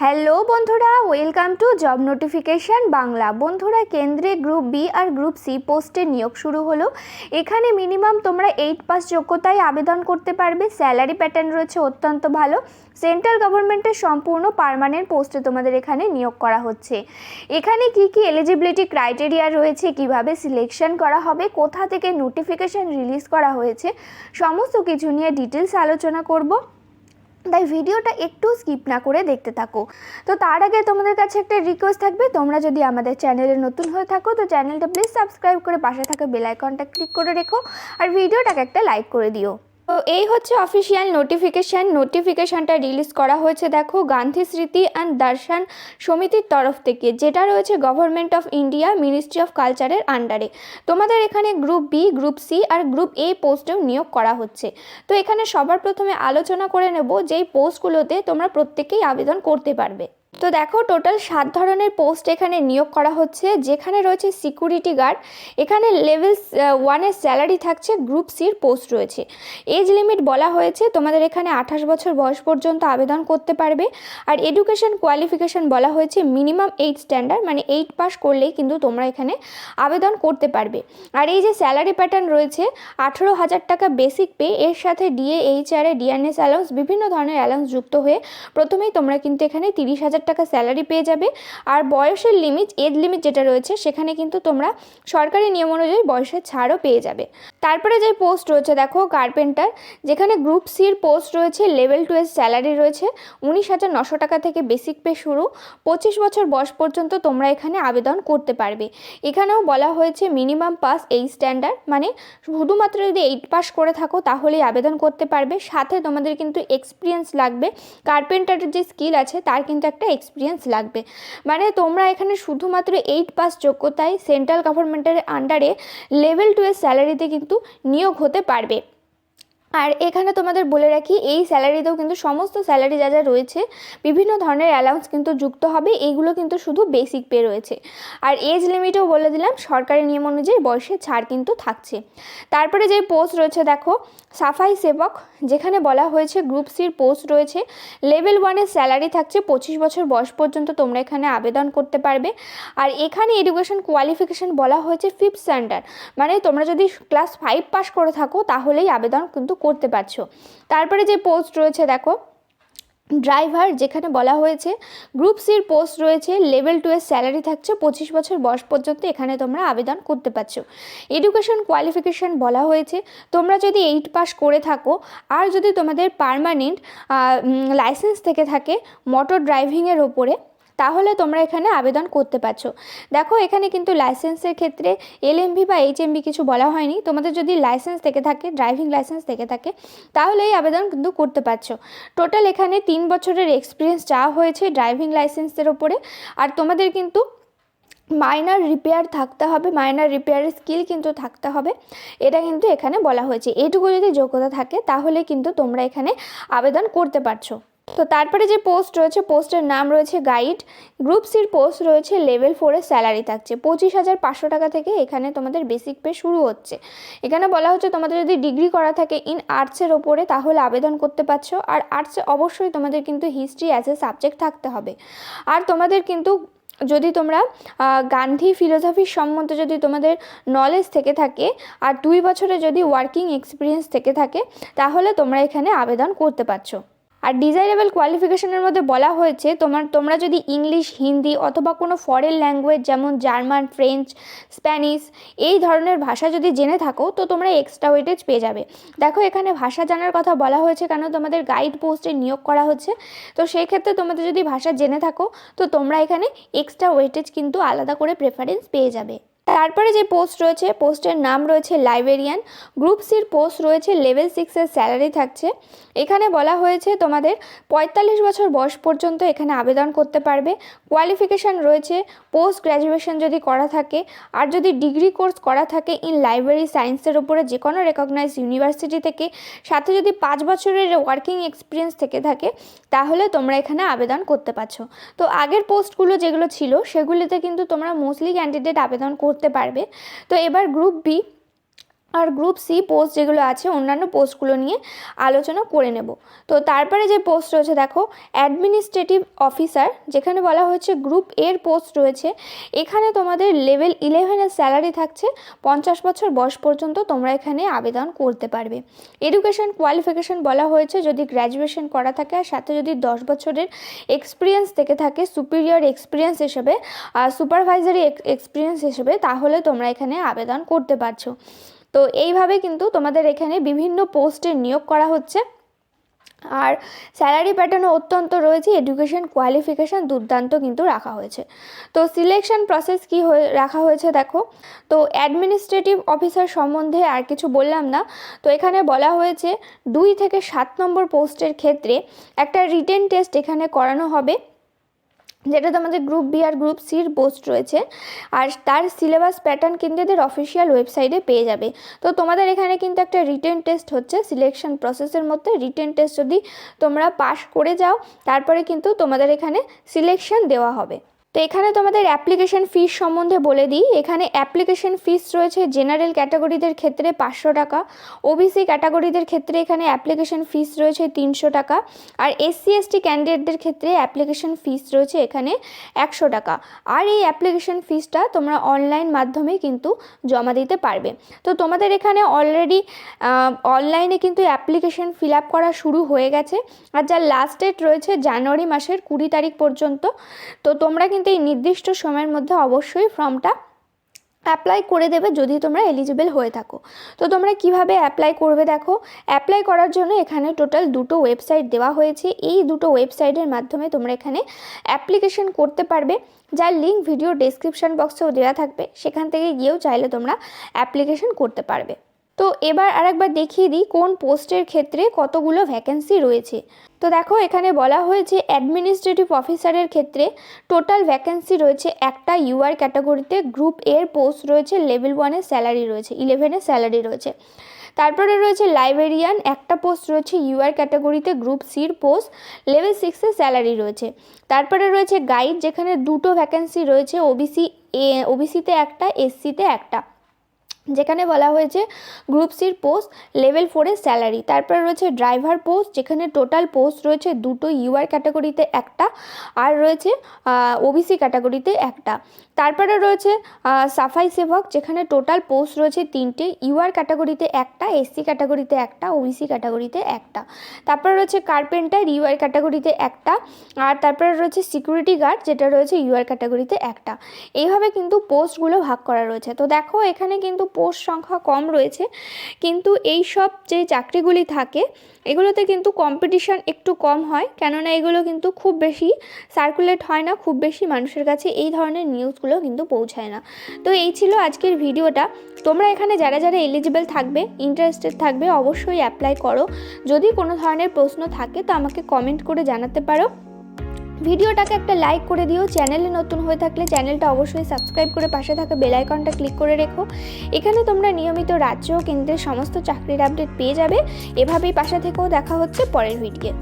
Hello বন্ধুরা welcome to job notification Bangla. বন্ধুরা, কেন্দ্রে গ্রুপ বি আর গ্রুপ সি পোস্টে নিয়োগ শুরু হলো। এখানে মিনিমাম তোমরা এইট পাস যোগ্যতায় আবেদন করতে পারবে। স্যালারি প্যাটার্ন রয়েছে অত্যন্ত ভালো। সেন্ট্রাল গভর্নমেন্টের সম্পূর্ণ পার্মানেন্ট পোস্টে তোমাদের এখানে নিয়োগ করা হচ্ছে। এখানে কি কি এলিজিবিলিটি ক্রাইটেরিয়া রয়েছে, কীভাবে সিলেকশন করা হবে, কোথা থেকে নোটিফিকেশান রিলিজ করা হয়েছে, সমস্ত কিছু নিয়ে ডিটেলস আলোচনা করব। তাই ভিডিওটা একটু স্কিপ না করে দেখতে থাকো। তো তার আগে তোমাদের কাছে একটা রিকোয়েস্ট থাকবে, তোমরা যদি আমাদের চ্যানেলে নতুন হয়ে থাকো, তো চ্যানেলটা প্লিজ সাবস্ক্রাইব করে পাশে থাকা বেল আইকনটা ক্লিক করে রেখো, আর ভিডিওটাকে একটা লাইক করে দিও। তো এই হচ্ছে অফিসিয়াল নোটিফিকেশান নোটিফিকেশানটা রিলিজ করা হয়েছে, দেখো, গান্ধী স্মৃতি অ্যান্ড দর্শন সমিতির তরফ থেকে, যেটা রয়েছে government of India ministry of কালচারের আন্ডারে তোমাদের এখানে গ্রুপ বি গ্রুপ সি আর গ্রুপ এ পোস্টেও নিয়োগ করা হচ্ছে। তো এখানে সবার প্রথমে আলোচনা করে নেব, যেই পোস্টগুলোতে তোমরা প্রত্যেকেই আবেদন করতে পারবে। তো দেখো টোটাল সাত ধরনের পোস্ট এখানে নিয়োগ করা হচ্ছে। যেখানে রয়েছে সিকিউরিটি গার্ড এখানে লেভেল ওয়ানের স্যালারি থাকছে গ্রুপ সির পোস্ট রয়েছে। এজ লিমিট বলা হয়েছে, তোমাদের এখানে আঠাশ বছর বয়স পর্যন্ত আবেদন করতে পারবে। আর এডুকেশন কোয়ালিফিকেশন বলা হয়েছে মিনিমাম এইট স্ট্যান্ডার্ড মানে এইট পাস করলেই কিন্তু তোমরা এখানে আবেদন করতে পারবে। আর এই যে স্যালারি প্যাটার্ন রয়েছে, আঠেরো হাজার টাকা বেসিক পে এর সাথে ডিএ এইচআরএ ডিএনএস অ্যালাউন্স বিভিন্ন ধরনের অ্যালাউন্স যুক্ত হয়ে প্রথমেই তোমরা কিন্তু এখানে তিরিশ হাজার টাকা স্যালারি পেয়ে যাবে। আর বয়সের লিমিট, এজ লিমিট যেটা রয়েছে, সেখানে কিন্তু তোমরা সরকারি নিয়ম অনুযায়ী বয়সের ছাড়ও পেয়ে যাবে। তারপরে যে পোস্ট রয়েছে, দেখো কার্পেন্টার, যেখানে গ্রুপ সির পোস্ট রয়েছে, লেভেল টু এর স্যালারি রয়েছে, উনিশ হাজার নশো টাকা থেকে বেসিক পে শুরু, পঁচিশ বছর বয়স পর্যন্ত তোমরা এখানে আবেদন করতে পারবে। এখানেও বলা হয়েছে মিনিমাম পাস এই স্ট্যান্ডার্ড মানে শুধুমাত্র যদি এইট পাস করে থাকো, তাহলেই আবেদন করতে পারবে। সাথে তোমাদের কিন্তু এক্সপিরিয়েন্স লাগবে। কার্পেন্টারের যে স্কিল আছে, তার কিন্তু একটা এক্সপিরিয়েন্স লাগবে। মানে তোমরা এখানে শুধুমাত্র এইট পাস যোগ্যতায় সেন্ট্রাল গভর্নমেন্টের আন্ডারে লেভেল টু এর স্যালারিতে কিন্তু নিয়োগ হতে পারবে। আর এখানে তোমাদের বলে রাখি, এই স্যালারিতেও কিন্তু সমস্ত স্যালারি যা যা রয়েছে, বিভিন্ন ধরনের অ্যালাউন্স কিন্তু যুক্ত হবে, এইগুলো কিন্তু শুধু বেসিক পে রয়েছে। আর এজ লিমিটও বলে দিলাম, সরকারি নিয়ম অনুযায়ী বয়সে ছাড় কিন্তু থাকছে। তারপরে যে পোস্ট রয়েছে, দেখো, সাফাই সেবক, যেখানে বলা হয়েছে গ্রুপ সির পোস্ট রয়েছে লেভেল ওয়ানের স্যালারি থাকছে পঁচিশ বছর বয়স পর্যন্ত তোমরা এখানে আবেদন করতে পারবে। আর এখানে এডুকেশন কোয়ালিফিকেশন বলা হয়েছে ফিফথ স্ট্যান্ডার্ড মানে তোমরা যদি ক্লাস ফাইভ পাস করে থাকো, তাহলেই আবেদন কিন্তু করতে পারছ। তারপরে যে পোস্ট রয়েছে, দেখো ড্রাইভার যেখানে বলা হয়েছে গ্রুপ সির পোস্ট রয়েছে লেভেল টু এর স্যালারি থাকছে, পঁচিশ বছর বয়স পর্যন্ত এখানে তোমরা আবেদন করতে পারছ। এডুকেশন কোয়ালিফিকেশান বলা হয়েছে, তোমরা যদি এইট পাস করে থাকো, আর যদি তোমাদের পারমানেন্ট লাইসেন্স থেকে থাকে মোটর ড্রাইভিংয়ের ওপরে তাহলে তোমরা এখানে আবেদন করতে পারছ। দেখো, এখানে কিন্তু লাইসেন্সের ক্ষেত্রে এলএমভি বা এইচএমভি কিছু বলা হয়নি। তোমাদের যদি লাইসেন্স থেকে থাকে, ড্রাইভিং লাইসেন্স থেকে থাকে, তাহলে এই আবেদন কিন্তু করতে পারছ। টোটাল এখানে তিন বছরের এক্সপিরিয়েন্স চাওয়া হয়েছে ড্রাইভিং লাইসেন্সের ওপরে। আর তোমাদের কিন্তু মাইনার রিপেয়ার থাকতে হবে মাইনার রিপেয়ারের স্কিল কিন্তু থাকতে হবে। এটা কিন্তু এখানে বলা হয়েছে। এটুকু যদি যোগ্যতা থাকে, তাহলে কিন্তু তোমরা এখানে আবেদন করতে পারছ। তো তারপরে যে পোস্ট রয়েছে পোস্টের নাম রয়েছে গাইড গ্রুপ সির পোস্ট রয়েছে লেভেল ফোরে স্যালারি থাকছে। পঁচিশ হাজার পাঁচশো টাকা থেকে এখানে তোমাদের বেসিক পে শুরু হচ্ছে। এখানে বলা হচ্ছে তোমাদের যদি ডিগ্রি করা থাকে ইন আর্টসের ওপরে, তাহলে আবেদন করতে পারছ। আর আর্টসে অবশ্যই তোমাদের কিন্তু হিস্ট্রি অ্যাজ এ সাবজেক্ট থাকতে হবে। আর তোমাদের কিন্তু যদি তোমরা গান্ধী ফিলোসফির সম্বন্ধে যদি তোমাদের নলেজ থেকে থাকে, আর দুই বছরে যদি ওয়ার্কিং এক্সপিরিয়েন্স থেকে থাকে, তাহলে তোমরা এখানে আবেদন করতে পারছ। আর ডিজাইরেবল কোয়ালিফিকেশনের মধ্যে বলা হয়েছে, তোমার, তোমরা যদি ইংলিশ, হিন্দি অথবা কোনো ফরেন ল্যাঙ্গুয়েজ যেমন জার্মান ফ্রেঞ্চ স্প্যানিশ এই ধরনের ভাষা যদি জেনে থাকো, তো তোমরা এক্সট্রা ওয়েটেজ পেয়ে যাবে। দেখো, এখানে ভাষা জানার কথা বলা হয়েছে কেন? তোমাদের গাইড পোস্টে নিয়োগ করা হচ্ছে। তো সেই ক্ষেত্রে তোমাদের যদি ভাষা জেনে থাকো, তো তোমরা এখানে এক্সট্রা ওয়েটেজ কিন্তু আলাদা করে প্রেফারেন্স পেয়ে যাবে। তারপরে যে পোস্ট রয়েছে পোস্টের নাম রয়েছে লাইব্রেরিয়ান গ্রুপ সির পোস্ট রয়েছে লেভেল সিক্সের স্যালারি থাকছে। এখানে বলা হয়েছে তোমাদের পঁয়তাল্লিশ বছর বয়স পর্যন্ত এখানে আবেদন করতে পারবে। কোয়ালিফিকেশান রয়েছে পোস্ট গ্র্যাজুয়েশন যদি করা থাকে, আর যদি ডিগ্রি কোর্স করা থাকে ইন লাইব্রেরি সায়েন্সের উপরে যে কোনো রেকগনাইজ ইউনিভার্সিটি থেকে, সাথে যদি পাঁচ বছরের ওয়ার্কিং এক্সপিরিয়েন্স থেকে থাকে, তাহলে তোমরা এখানে আবেদন করতে পারছ। তো আগের পোস্টগুলো যেগুলো ছিল, সেগুলিতে কিন্তু তোমরা মোস্টলি ক্যান্ডিডেট আবেদন করতে পারবে। তো এবার গ্রুপ বি আর গ্রুপ সি পোস্ট যেগুলো আছে, অন্যান্য পোস্টগুলো নিয়ে আলোচনা করে নেব। তো তারপরে যে পোস্ট রয়েছে, দেখো অ্যাডমিনিস্ট্রেটিভ অফিসার যেখানে বলা হয়েছে গ্রুপ এর পোস্ট রয়েছে, এখানে তোমাদের লেভেল ইলেভেনের স্যালারি থাকছে, পঞ্চাশ বছর বয়স পর্যন্ত তোমরা এখানে আবেদন করতে পারবে। এডুকেশন কোয়ালিফিকেশন বলা হয়েছে, যদি গ্র্যাজুয়েশন করা থাকে, আর সাথে যদি দশ বছরের এক্সপিরিয়েন্স থেকে থাকে সুপিরিয়র এক্সপিরিয়েন্স হিসেবে আর সুপারভাইজারি এক্সপিরিয়েন্স হিসেবে, তাহলে তোমরা এখানে আবেদন করতে পারছ। তো এইভাবে কিন্তু তোমাদের এখানে বিভিন্ন পোস্টে নিয়োগ করা হচ্ছে। আর স্যালারি প্যাটার্নও অত্যন্ত রয়েছে এডুকেশন কোয়ালিফিকেশান দুর্দান্ত কিন্তু রাখা হয়েছে। তো সিলেকশন প্রসেস কি হয়ে, রাখা হয়েছে দেখো, তো অ্যাডমিনিস্ট্রেটিভ অফিসার সম্বন্ধে আর কিছু বললাম না। তো এখানে বলা হয়েছে, দুই থেকে সাত নম্বর পোস্টের ক্ষেত্রে একটা রিটেন টেস্ট এখানে করানো হবে। যেটা তোমাদের গ্রুপ বি আর গ্রুপ সির পোস্ট রয়েছে, আর তার সিলেবাস প্যাটার্ন কিন্তু এদের অফিসিয়াল ওয়েবসাইটে পেয়ে যাবে। তো তোমাদের এখানে কিন্তু একটা রিটেন টেস্ট হচ্ছে সিলেকশন প্রসেসের মধ্যে রিটেন টেস্ট যদি তোমরা পাস করে যাও, তারপরে কিন্তু তোমাদের এখানে সিলেকশন দেওয়া হবে। তো এখানে তোমাদের অ্যাপ্লিকেশন ফিস সম্বন্ধে বলে দিই। এখানে অ্যাপ্লিকেশন ফিস রয়েছে জেনারেল ক্যাটাগরিদের ক্ষেত্রে পাঁচশো টাকা ওবিসি ক্যাটাগরিদের ক্ষেত্রে এখানে অ্যাপ্লিকেশন ফিস রয়েছে তিনশো টাকা, আর এসসি এসটি ক্যান্ডিডেটদের ক্ষেত্রে অ্যাপ্লিকেশন ফিস রয়েছে এখানে একশো টাকা। আর এই অ্যাপ্লিকেশন ফিসটা তোমরা অনলাইন মাধ্যমে কিন্তু জমা দিতে পারবে। তো তোমাদের এখানে অলরেডি অনলাইনে কিন্তু অ্যাপ্লিকেশন ফিল আপ করা শুরু হয়ে গেছে। আর যার লাস্ট ডেট রয়েছে জানুয়ারি মাসের কুড়ি তারিখ পর্যন্ত। তো তোমরা কিন্তু এই নির্দিষ্ট সময়ের মধ্যে অবশ্যই ফর্মটা অ্যাপ্লাই করে দেবে যদি তোমরা এলিজিবল হয়ে থাকো। তো তোমরা কীভাবে অ্যাপ্লাই করবে দেখো? অ্যাপ্লাই করার জন্য এখানে টোটাল দুটো ওয়েবসাইট দেওয়া হয়েছে। এই দুটো ওয়েবসাইটের মাধ্যমে তোমরা এখানে অ্যাপ্লিকেশন করতে পারবে। যার লিঙ্ক ভিডিও ডেসক্রিপশন বক্সেও দেওয়া থাকবে। সেখান থেকে গিয়েও চাইলে তোমরা অ্যাপ্লিকেশন করতে পারবে। তো এবার আরেকবার দেখিয়ে দিই কোন পোস্টের ক্ষেত্রে কতগুলো ভ্যাকেন্সি রয়েছে। তো দেখো এখানে বলা হয়েছে অ্যাডমিনিস্ট্রেটিভ অফিসারের ক্ষেত্রে টোটাল ভ্যাকেন্সি রয়েছে একটা ইউআর ক্যাটাগরিতে গ্রুপ এর পোস্ট রয়েছে লেভেল ওয়ানের স্যালারি রয়েছে ইলেভেনের স্যালারি রয়েছে। তারপরে রয়েছে লাইব্রেরিয়ান একটা পোস্ট রয়েছে ইউআর ক্যাটাগরিতে গ্রুপ সির পোস্ট লেভেল সিক্সের স্যালারি রয়েছে। তারপরে রয়েছে গাইড যেখানে দুটো ভ্যাকেন্সি রয়েছে ওবিসি এ ওবিসিতে একটা এসসিতে একটা। যেখানে বলা হয়েছে গ্রুপ সির পোস্ট লেভেল ফোরের স্যালারি তারপরে রয়েছে ড্রাইভার পোস্ট যেখানে টোটাল পোস্ট রয়েছে দুটো ইউআর ক্যাটাগরিতে একটা আর রয়েছে ওবিসি ক্যাটাগরিতে একটা। তারপরে রয়েছে সাফাই সেবক যেখানে টোটাল পোস্ট রয়েছে তিনটে ইউআর ক্যাটাগরিতে একটা এসসি ক্যাটাগরিতে একটা ওবিসি ক্যাটাগরিতে একটা। তারপরে রয়েছে কার্পেন্টার ইউআর ক্যাটাগরিতে একটা, আর তারপরে রয়েছে সিকিউরিটি গার্ড যেটা রয়েছে ইউআর ক্যাটাগরিতে একটা। এইভাবে কিন্তু পোস্টগুলো ভাগ করা রয়েছে। তো দেখো, এখানে কিন্তু পোস্ট সংখ্যা কম রয়েছে, কিন্তু এই সব যে চাকরিগুলি থাকে, এগুলোতে কিন্তু কম্পিটিশন একটু কম হয়, কেননা এগুলো কিন্তু খুব বেশি সার্কুলেট হয় না, খুব বেশি মানুষের কাছে এই ধরনের নিউজগুলো কিন্তু পৌঁছায় না। তো এই ছিল আজকের ভিডিওটা। তোমরা এখানে যারা যারা এলিজিবল থাকবে ইন্টারেস্টেড থাকবে, অবশ্যই অ্যাপ্লাই করো। যদি কোনো ধরনের প্রশ্ন থাকে, তো আমাকে কমেন্ট করে জানাতে পারো। ভিডিওটাকে একটা লাইক করে দিও। চ্যানেলে নতুন হয়ে থাকলে চ্যানেলটা অবশ্যই সাবস্ক্রাইব করে পাশে থাকা বেল আইকনটা ক্লিক করে রেখো। এখানে তোমরা নিয়মিত রাজ্য, কেন্দ্রের সমস্ত চাকরির আপডেট পেয়ে যাবে। এভাবেই পাশে থেকেও দেখা হচ্ছে পরের ভিডিও